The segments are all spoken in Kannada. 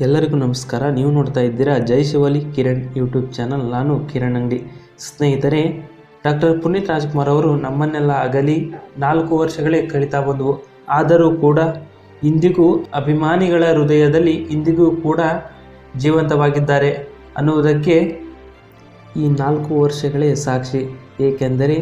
ಎಲ್ಲರಿಗೂ ನಮಸ್ಕಾರ. ನೀವು ನೋಡ್ತಾ ಇದ್ದೀರಾ ಜೈ ಶಿವಲಿ ಕಿರಣ್ ಯೂಟ್ಯೂಬ್ ಚಾನಲ್. ನಾನು ಕಿರಣ್ ಅಂಗಡಿ. ಸ್ನೇಹಿತರೆ, ಡಾಕ್ಟರ್ ಪುನೀತ್ ರಾಜ್ಕುಮಾರ್ ಅವರು ನಮ್ಮನ್ನೆಲ್ಲ ಅಗಲಿ ನಾಲ್ಕು ವರ್ಷಗಳೇ ಕಳೀತಾ ಬಂದವು ಆದರೂ ಕೂಡ ಇಂದಿಗೂ ಅಭಿಮಾನಿಗಳ ಹೃದಯದಲ್ಲಿ ಇಂದಿಗೂ ಕೂಡ ಜೀವಂತವಾಗಿದ್ದಾರೆ ಅನ್ನುವುದಕ್ಕೆ ಈ ನಾಲ್ಕು ವರ್ಷಗಳೇ ಸಾಕ್ಷಿ. ಏಕೆಂದರೆ,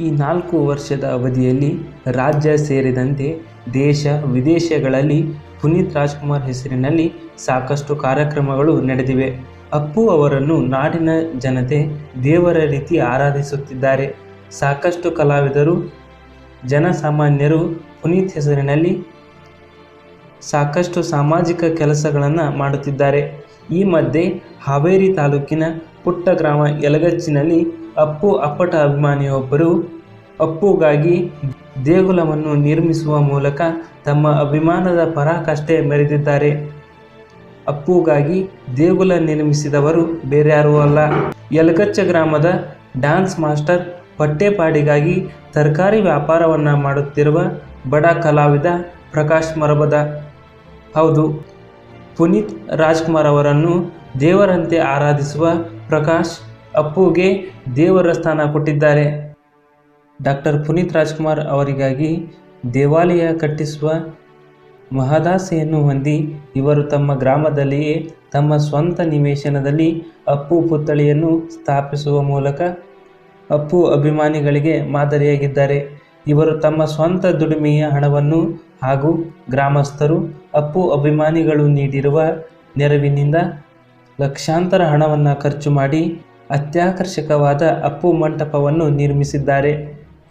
ಈ ನಾಲ್ಕು ವರ್ಷದ ಅವಧಿಯಲ್ಲಿ ರಾಜ್ಯ ಸೇರಿದಂತೆ ದೇಶ ವಿದೇಶಗಳಲ್ಲಿ ಪುನೀತ್ ರಾಜ್ಕುಮಾರ್ ಹೆಸರಿನಲ್ಲಿ ಸಾಕಷ್ಟು ಕಾರ್ಯಕ್ರಮಗಳು ನಡೆದಿವೆ. ಅಪ್ಪು ಅವರನ್ನು ನಾಡಿನ ಜನತೆ ದೇವರ ರೀತಿ ಆರಾಧಿಸುತ್ತಿದ್ದಾರೆ. ಸಾಕಷ್ಟು ಕಲಾವಿದರು, ಜನಸಾಮಾನ್ಯರು ಪುನೀತ್ ಹೆಸರಿನಲ್ಲಿ ಸಾಕಷ್ಟು ಸಾಮಾಜಿಕ ಕೆಲಸಗಳನ್ನು ಮಾಡುತ್ತಿದ್ದಾರೆ. ಈ ಮಧ್ಯೆ ಹಾವೇರಿ ತಾಲೂಕಿನ ಪುಟ್ಟ ಗ್ರಾಮ ಯಲಗಚ್ಚಿನಲ್ಲಿ ಅಪ್ಪು ಅಪ್ಪಟ ಅಭಿಮಾನಿಯೊಬ್ಬರು ಅಪ್ಪುಗಾಗಿ ದೇಗುಲವನ್ನು ನಿರ್ಮಿಸುವ ಮೂಲಕ ತಮ್ಮ ಅಭಿಮಾನದ ಪರಾಕಾಷ್ಠೆ ಮೆರೆದಿದ್ದಾರೆ. ಅಪ್ಪುಗಾಗಿ ದೇಗುಲ ನಿರ್ಮಿಸಿದವರು ಬೇರ್ಯಾರೂ ಅಲ್ಲ. ಯಲಗಚ್ಚ ಗ್ರಾಮದ ಡ್ಯಾನ್ಸ್ ಮಾಸ್ಟರ್ ಪಟ್ಟೆಪಾಡಿಗಾಗಿ ತರಕಾರಿ ವ್ಯಾಪಾರವನ್ನು ಮಾಡುತ್ತಿರುವ ಬಡ ಕಲಾವಿದ ಪ್ರಕಾಶ್ ಮರಬದ. ಹೌದು, ಪುನೀತ್ ರಾಜ್ಕುಮಾರ್ ಅವರನ್ನು ದೇವರಂತೆ ಆರಾಧಿಸುವ ಪ್ರಕಾಶ್ ಅಪ್ಪುಗೆ ದೇವರ ಸ್ಥಾನ ಕೊಟ್ಟಿದ್ದಾರೆ. ಡಾಕ್ಟರ್ ಪುನೀತ್ ರಾಜ್ಕುಮಾರ್ ಅವರಿಗಾಗಿ ದೇವಾಲಯ ಕಟ್ಟಿಸುವ ಮಹದಾಸೆಯನ್ನು ಹೊಂದಿ ಇವರು ತಮ್ಮ ಗ್ರಾಮದಲ್ಲಿಯೇ ತಮ್ಮ ಸ್ವಂತ ನಿವೇಶನದಲ್ಲಿ ಅಪ್ಪು ಪುತ್ಥಳಿಯನ್ನು ಸ್ಥಾಪಿಸುವ ಮೂಲಕ ಅಪ್ಪು ಅಭಿಮಾನಿಗಳಿಗೆ ಮಾದರಿಯಾಗಿದ್ದಾರೆ. ಇವರು ತಮ್ಮ ಸ್ವಂತ ದುಡಿಮೆಯ ಹಣವನ್ನು ಹಾಗೂ ಗ್ರಾಮಸ್ಥರು ಅಪ್ಪು ಅಭಿಮಾನಿಗಳು ನೀಡಿರುವ ನೆರವಿನಿಂದ ಲಕ್ಷಾಂತರ ಹಣವನ್ನು ಖರ್ಚು ಮಾಡಿ ಅತ್ಯಾಕರ್ಷಕವಾದ ಅಪ್ಪು ಮಂಟಪವನ್ನು ನಿರ್ಮಿಸಿದ್ದಾರೆ.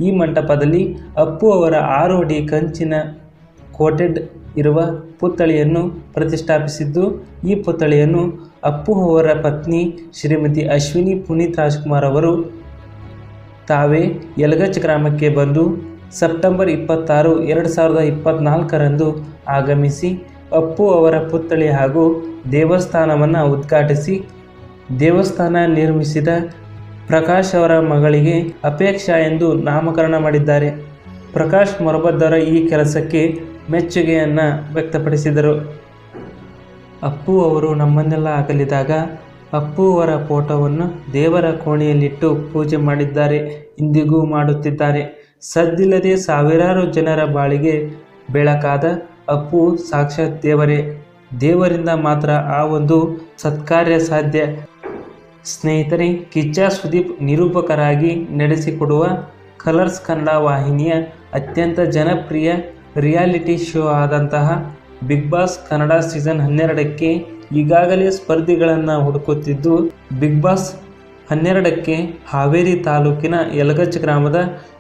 ಈ ಮಂಟಪದಲ್ಲಿ ಅಪ್ಪು ಅವರ ಆರು ಅಡಿ ಕಂಚಿನ ಕೋಟೆಡ್ ಇರುವ ಪುತ್ಥಳಿಯನ್ನು ಪ್ರತಿಷ್ಠಾಪಿಸಿದ್ದು, ಈ ಪುತ್ಥಳಿಯನ್ನು ಅಪ್ಪು ಅವರ ಪತ್ನಿ ಶ್ರೀಮತಿ ಅಶ್ವಿನಿ ಪುನೀತ್ ರಾಜ್ಕುಮಾರ್ ಅವರು ತಾವೇ ಯಲಗಚ್ ಗ್ರಾಮಕ್ಕೆ ಬಂದು ಸೆಪ್ಟೆಂಬರ್ ಇಪ್ಪತ್ತಾರು, ಎರಡು ಸಾವಿರದ ಇಪ್ಪತ್ತ್ನಾಲ್ಕರಂದು ಆಗಮಿಸಿ ಅಪ್ಪು ಅವರ ಪುತ್ಥಳಿ ಹಾಗೂ ದೇವಸ್ಥಾನವನ್ನು ಉದ್ಘಾಟಿಸಿ ದೇವಸ್ಥಾನ ನಿರ್ಮಿಸಿದ ಪ್ರಕಾಶ್ ಅವರ ಮಗಳಿಗೆ ಅಪೇಕ್ಷಾ ಎಂದು ನಾಮಕರಣ ಮಾಡಿದ್ದಾರೆ. ಪ್ರಕಾಶ್ ಮೊರಬದ್ದರ ಈ ಕೆಲಸಕ್ಕೆ ಮೆಚ್ಚುಗೆಯನ್ನು ವ್ಯಕ್ತಪಡಿಸಿದರು. ಅಪ್ಪು ಅವರು ನಮ್ಮನ್ನೆಲ್ಲ ಅಗಲಿದಾಗ ಅಪ್ಪು ಅವರ ಫೋಟೋವನ್ನು ದೇವರ ಕೋಣೆಯಲ್ಲಿಟ್ಟು ಪೂಜೆ ಮಾಡಿದ್ದಾರೆ, ಇಂದಿಗೂ ಮಾಡುತ್ತಿದ್ದಾರೆ. ಸದ್ದಿಲ್ಲದೆ ಸಾವಿರಾರು ಜನರ ಬಾಳಿಗೆ ಬೆಳಕಾದ ಅಪ್ಪು ಸಾಕ್ಷಾತ್ ದೇವರೇ. ದೇವರಿಂದ ಮಾತ್ರ ಆ ಒಂದು ಸತ್ಕಾರ್ಯ ಸಾಧ್ಯ. ಸ್ನೇಹಿತರೆ, ಕಿಚ್ಚ ಸುದೀಪ್ ನಿರೂಪಕರಾಗಿ ನಡೆಸಿಕೊಡುವ ಕಲರ್ಸ್ ಕನ್ನಡ ವಾಹಿನಿಯ ಅತ್ಯಂತ ಜನಪ್ರಿಯ ರಿಯಾಲಿಟಿ ಶೋ ಆದಂತಹ ಬಿಗ್ ಬಾಸ್ ಕನ್ನಡ ಸೀಸನ್ ಹನ್ನೆರಡಕ್ಕೆ ಈಗಾಗಲೇ ಸ್ಪರ್ಧಿಗಳನ್ನು ಹುಡುಕುತ್ತಿದ್ದು, ಬಿಗ್ ಬಾಸ್ ಹನ್ನೆರಡಕ್ಕೆ ಹಾವೇರಿ ತಾಲೂಕಿನ ಯಲಗಚ್ ಗ್ರಾಮದ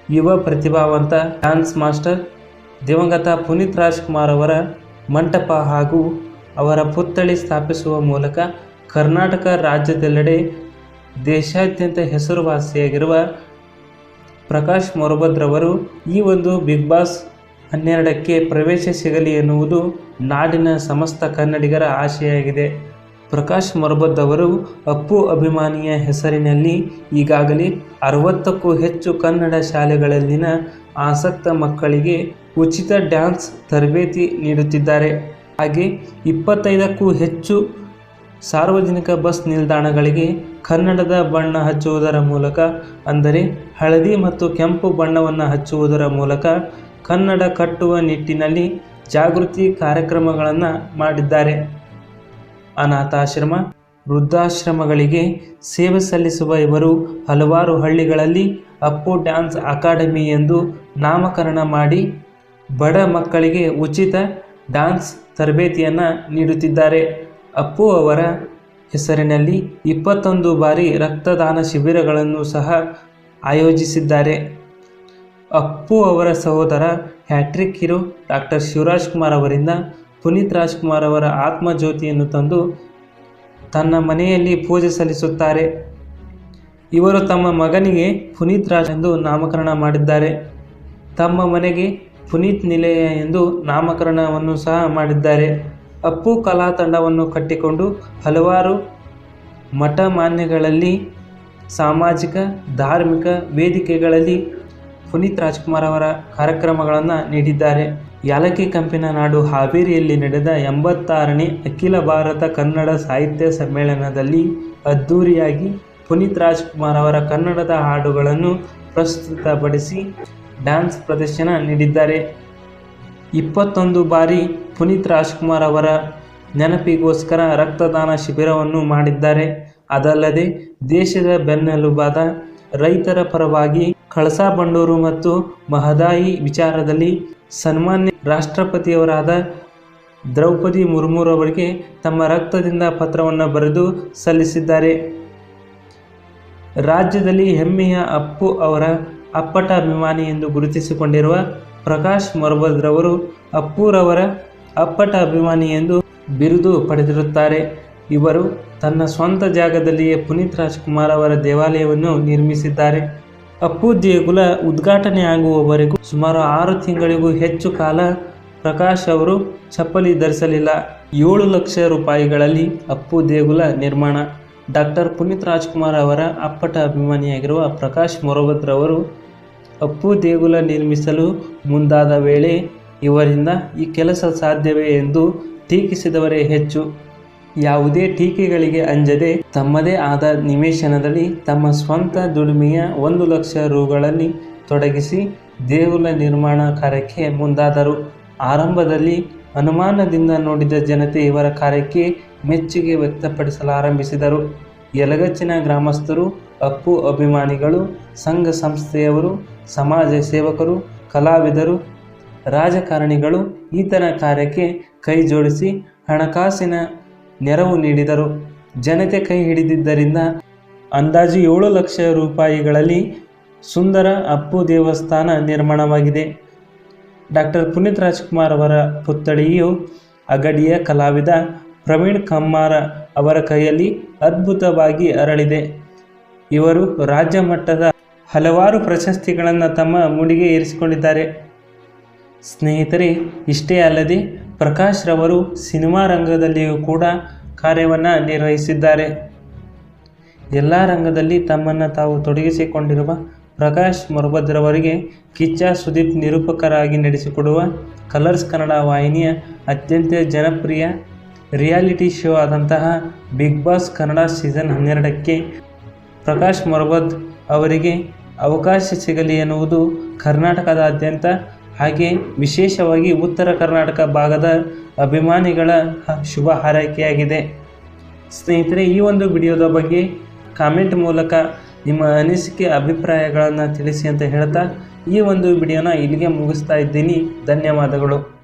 ಯುವ ಪ್ರತಿಭಾವಂತ ಡ್ಯಾನ್ಸ್ ಮಾಸ್ಟರ್ ದಿವಂಗತ ಪುನೀತ್ ರಾಜ್ಕುಮಾರ್ ಅವರ ಮಂಟಪ ಹಾಗೂ ಅವರ ಪುತ್ಥಳಿ ಸ್ಥಾಪಿಸುವ ಮೂಲಕ ಕರ್ನಾಟಕ ರಾಜ್ಯದೆಲ್ಲೆಡೆ ದೇಶಾದ್ಯಂತ ಹೆಸರುವಾಸಿಯಾಗಿರುವ ಪ್ರಕಾಶ್ ಮೊರಬದ್ರವರು ಈ ಒಂದು ಬಿಗ್ ಬಾಸ್ ಹನ್ನೆರಡಕ್ಕೆ ಪ್ರವೇಶ ಸಿಗಲಿ ಎನ್ನುವುದು ನಾಡಿನ ಸಮಸ್ತ ಕನ್ನಡಿಗರ ಆಶೆಯಾಗಿದೆ. ಪ್ರಕಾಶ್ ಮೊರಬದ್ ಅವರು ಅಪ್ಪು ಅಭಿಮಾನಿಯ ಹೆಸರಿನಲ್ಲಿ ಈಗಾಗಲೇ ಅರವತ್ತಕ್ಕೂ ಹೆಚ್ಚು ಕನ್ನಡ ಶಾಲೆಗಳಲ್ಲಿನ ಆಸಕ್ತ ಮಕ್ಕಳಿಗೆ ಉಚಿತ ಡ್ಯಾನ್ಸ್ ತರಬೇತಿ ನೀಡುತ್ತಿದ್ದಾರೆ. ಹಾಗೆ ಇಪ್ಪತ್ತೈದಕ್ಕೂ ಹೆಚ್ಚು ಸಾರ್ವಜನಿಕ ಬಸ್ ನಿಲ್ದಾಣಗಳಿಗೆ ಕನ್ನಡದ ಬಣ್ಣ ಹಚ್ಚುವುದರ ಮೂಲಕ, ಅಂದರೆ ಹಳದಿ ಮತ್ತು ಕೆಂಪು ಬಣ್ಣವನ್ನು ಹಚ್ಚುವುದರ ಮೂಲಕ ಕನ್ನಡ ಕಟ್ಟುವ ನಿಟ್ಟಿನಲ್ಲಿ ಜಾಗೃತಿ ಕಾರ್ಯಕ್ರಮಗಳನ್ನು ಮಾಡಿದ್ದಾರೆ. ಅನಾಥಾಶ್ರಮ ವೃದ್ಧಾಶ್ರಮಗಳಿಗೆ ಸೇವೆ ಸಲ್ಲಿಸುವ ಇವರು ಹಲವಾರು ಹಳ್ಳಿಗಳಲ್ಲಿ ಅಪ್ಪು ಡ್ಯಾನ್ಸ್ ಅಕಾಡೆಮಿ ಎಂದು ನಾಮಕರಣ ಮಾಡಿ ಬಡ ಮಕ್ಕಳಿಗೆ ಉಚಿತ ಡ್ಯಾನ್ಸ್ ತರಬೇತಿಯನ್ನು ನೀಡುತ್ತಿದ್ದಾರೆ. ಅಪ್ಪು ಅವರ ಹೆಸರಿನಲ್ಲಿ ಇಪ್ಪತ್ತೊಂದು ಬಾರಿ ರಕ್ತದಾನ ಶಿಬಿರಗಳನ್ನು ಸಹ ಆಯೋಜಿಸಿದ್ದಾರೆ. ಅಪ್ಪು ಅವರ ಸಹೋದರ hat-trick hero, doctor Shivaraj Kumar ಅವರಿಂದ ಪುನೀತ್ ರಾಜ್ಕುಮಾರ್ ಅವರ ಆತ್ಮಜ್ಯೋತಿಯನ್ನು ತಂದು ತನ್ನ ಮನೆಯಲ್ಲಿ ಪೂಜೆ ಸಲ್ಲಿಸುತ್ತಾರೆ. ಇವರು ತಮ್ಮ ಮಗನಿಗೆ ಪುನೀತ್ ರಾಜ್ ಎಂದು ನಾಮಕರಣ ಮಾಡಿದ್ದಾರೆ. ತಮ್ಮ ಮನೆಗೆ ಪುನೀತ್ ನಿಲಯ ಎಂದು ನಾಮಕರಣವನ್ನು ಸಹ ಮಾಡಿದ್ದಾರೆ. ಅಪ್ಪು ಕಲಾ ತಂಡವನ್ನು ಕಟ್ಟಿಕೊಂಡು ಹಲವಾರು ಮಠ ಮಾನ್ಯಗಳಲ್ಲಿ ಸಾಮಾಜಿಕ, ಧಾರ್ಮಿಕ ವೇದಿಕೆಗಳಲ್ಲಿ ಪುನೀತ್ ರಾಜ್ಕುಮಾರ್ ಅವರ ಕಾರ್ಯಕ್ರಮಗಳನ್ನು ನೀಡಿದ್ದಾರೆ. ಯಾಲಕ್ಕಿ ಕಂಪಿನ ನಾಡು ಹಾವೇರಿಯಲ್ಲಿ ನಡೆದ ಎಂಬತ್ತಾರನೇ ಅಖಿಲ ಭಾರತ ಕನ್ನಡ ಸಾಹಿತ್ಯ ಸಮ್ಮೇಳನದಲ್ಲಿ ಅದ್ಧೂರಿಯಾಗಿ ಪುನೀತ್ ರಾಜ್ಕುಮಾರ್ ಅವರ ಕನ್ನಡದ ಹಾಡುಗಳನ್ನು ಪ್ರಸ್ತುತಪಡಿಸಿ ಡ್ಯಾನ್ಸ್ ಪ್ರದರ್ಶನ ನೀಡಿದ್ದಾರೆ. ಇಪ್ಪತ್ತೊಂದು ಬಾರಿ ಪುನೀತ್ ರಾಜ್ಕುಮಾರ್ ಅವರ ನೆನಪಿಗೋಸ್ಕರ ರಕ್ತದಾನ ಶಿಬಿರವನ್ನು ಮಾಡಿದ್ದಾರೆ. ಅದಲ್ಲದೆ ದೇಶದ ಬೆನ್ನೆಲುಬಾದ ರೈತರ ಪರವಾಗಿ ಕಳಸಾ ಬಂಡೂರು ಮತ್ತು ಮಹದಾಯಿ ವಿಚಾರದಲ್ಲಿ ಸನ್ಮಾನ್ಯ ರಾಷ್ಟ್ರಪತಿಯವರಾದ ದ್ರೌಪದಿ ಮುರ್ಮುರವರಿಗೆ ತಮ್ಮ ರಕ್ತದಿಂದ ಪತ್ರವನ್ನು ಬರೆದು ಸಲ್ಲಿಸಿದ್ದಾರೆ. ರಾಜ್ಯದಲ್ಲಿ ಹೆಮ್ಮೆಯ ಅಪ್ಪು ಅವರ ಅಪ್ಪಟ ಅಭಿಮಾನಿ ಎಂದು ಗುರುತಿಸಿಕೊಂಡಿರುವ ಪ್ರಕಾಶ್ ಮೊರಬದ್ರವರು ಅಪ್ಪುರವರ ಅಪ್ಪಟ ಅಭಿಮಾನಿ ಎಂದು ಬಿರುದು ಪಡೆದಿರುತ್ತಾರೆ. ಇವರು ತನ್ನ ಸ್ವಂತ ಜಾಗದಲ್ಲಿಯೇ ಪುನೀತ್ ರಾಜ್ಕುಮಾರ್ ಅವರ ದೇವಾಲಯವನ್ನು ನಿರ್ಮಿಸಿದ್ದಾರೆ. ಅಪ್ಪು ದೇಗುಲ ಉದ್ಘಾಟನೆ ಆಗುವವರೆಗೂ ಸುಮಾರು ಆರು ತಿಂಗಳಿಗೂ ಹೆಚ್ಚು ಕಾಲ ಪ್ರಕಾಶ್ ಅವರು ಚಪ್ಪಲಿ ಧರಿಸಲಿಲ್ಲ. ಏಳು ಲಕ್ಷ ರೂಪಾಯಿಗಳಲ್ಲಿ ಅಪ್ಪು ದೇಗುಲ ನಿರ್ಮಾಣ. ಡಾಕ್ಟರ್ ಪುನೀತ್ ರಾಜ್ಕುಮಾರ್ ಅವರ ಅಪ್ಪಟ ಅಭಿಮಾನಿಯಾಗಿರುವ ಪ್ರಕಾಶ್ ಮೊರಬತ್ರವರು ಅಪ್ಪು ದೇಗುಲ ನಿರ್ಮಿಸಲು ಮುಂದಾದ ವೇಳೆ, ಇವರಿಂದ ಈ ಕೆಲಸ ಸಾಧ್ಯವೇ ಎಂದು ಟೀಕಿಸಿದವರೇ ಹೆಚ್ಚು. ಯಾವುದೇ ಟೀಕೆಗಳಿಗೆ ಅಂಜದೆ, ತಮ್ಮದೇ ಆದ ನಿವೇಶನದಲ್ಲಿ ತಮ್ಮ ಸ್ವಂತ ದುಡಿಮೆಯ ಒಂದು ಲಕ್ಷ ರುಗಳಲ್ಲಿ ತೊಡಗಿಸಿ ದೇಗುಲ ನಿರ್ಮಾಣ ಕಾರ್ಯಕ್ಕೆ ಮುಂದಾದರು. ಆರಂಭದಲ್ಲಿ ಅನುಮಾನದಿಂದ ನೋಡಿದ ಜನತೆ ಇವರ ಕಾರ್ಯಕ್ಕೆ ಮೆಚ್ಚುಗೆ ವ್ಯಕ್ತಪಡಿಸಲಾರಂಭಿಸಿದರು. ಯಲಗಚ್ಚಿನ ಗ್ರಾಮಸ್ಥರು, ಅಪ್ಪು ಅಭಿಮಾನಿಗಳು, ಸಂಘ ಸಂಸ್ಥೆಯವರು, ಸಮಾಜ ಸೇವಕರು, ಕಲಾವಿದರು, ರಾಜಕಾರಣಿಗಳು ಈತನ ಕಾರ್ಯಕ್ಕೆ ಕೈ ಜೋಡಿಸಿ ಹಣಕಾಸಿನ ನೆರವು ನೀಡಿದರು. ಜನತೆ ಕೈ ಹಿಡಿದಿದ್ದರಿಂದ ಅಂದಾಜು ಏಳು ಲಕ್ಷ ರೂಪಾಯಿಗಳಲ್ಲಿ ಸುಂದರ ಅಪ್ಪು ದೇವಸ್ಥಾನ ನಿರ್ಮಾಣವಾಗಿದೆ. ಡಾಕ್ಟರ್ ಪುನೀತ್ ರಾಜ್ಕುಮಾರ್ ಅವರ ಪುತ್ಥಳಿಯು ಅಗಡಿಯ ಕಲಾವಿದ ಪ್ರವೀಣ್ ಕಮ್ಮಾರ ಅವರ ಕೈಯಲ್ಲಿ ಅದ್ಭುತವಾಗಿ ಅರಳಿದೆ. ಇವರು ರಾಜ್ಯ ಮಟ್ಟದ ಹಲವಾರು ಪ್ರಶಸ್ತಿಗಳನ್ನು ತಮ್ಮ ಮುಡಿಗೆ ಏರಿಸಿಕೊಂಡಿದ್ದಾರೆ. ಸ್ನೇಹಿತರೆ, ಇಷ್ಟೇ ಅಲ್ಲದೆ ಪ್ರಕಾಶ್ ರವರು ಸಿನಿಮಾ ರಂಗದಲ್ಲಿಯೂ ಕೂಡ ಕಾರ್ಯವನ್ನು ನಿರ್ವಹಿಸಿದ್ದಾರೆ. ಎಲ್ಲ ರಂಗದಲ್ಲಿ ತಮ್ಮನ್ನು ತಾವು ತೊಡಗಿಸಿಕೊಂಡಿರುವ ಪ್ರಕಾಶ್ ಮೊರಬದ್ರವರಿಗೆ ಕಿಚ್ಚ ಸುದೀಪ್ ನಿರೂಪಕರಾಗಿ ನಡೆಸಿಕೊಡುವ ಕಲರ್ಸ್ ಕನ್ನಡ ವಾಹಿನಿಯ ಅತ್ಯಂತ ಜನಪ್ರಿಯ ರಿಯಾಲಿಟಿ ಶೋ ಆದಂತಹ ಬಿಗ್ ಬಾಸ್ ಕನ್ನಡ ಸೀಸನ್ ಹನ್ನೆರಡಕ್ಕೆ ಪ್ರಕಾಶ್ ಮೊರಬದ್ ಅವರಿಗೆ ಅವಕಾಶ ಸಿಗಲಿ ಎನ್ನುವುದು ಕರ್ನಾಟಕದಾದ್ಯಂತ ಹಾಗೆ ವಿಶೇಷವಾಗಿ ಉತ್ತರ ಕರ್ನಾಟಕ ಭಾಗದ ಅಭಿಮಾನಿಗಳ ಶುಭ ಹಾರೈಕೆಯಾಗಿದೆ. ಸ್ನೇಹಿತರೆ, ಈ ಒಂದು ವಿಡಿಯೋದ ಬಗ್ಗೆ ಕಾಮೆಂಟ್ ಮೂಲಕ ನಿಮ್ಮ ಅನಿಸಿಕೆ, ಅಭಿಪ್ರಾಯಗಳನ್ನು ತಿಳಿಸಿ ಅಂತ ಹೇಳ್ತಾ ಈ ಒಂದು ವಿಡಿಯೋನ ಇಲ್ಲಿಗೆ ಮುಗಿಸ್ತಾ ಇದ್ದೀನಿ. ಧನ್ಯವಾದಗಳು.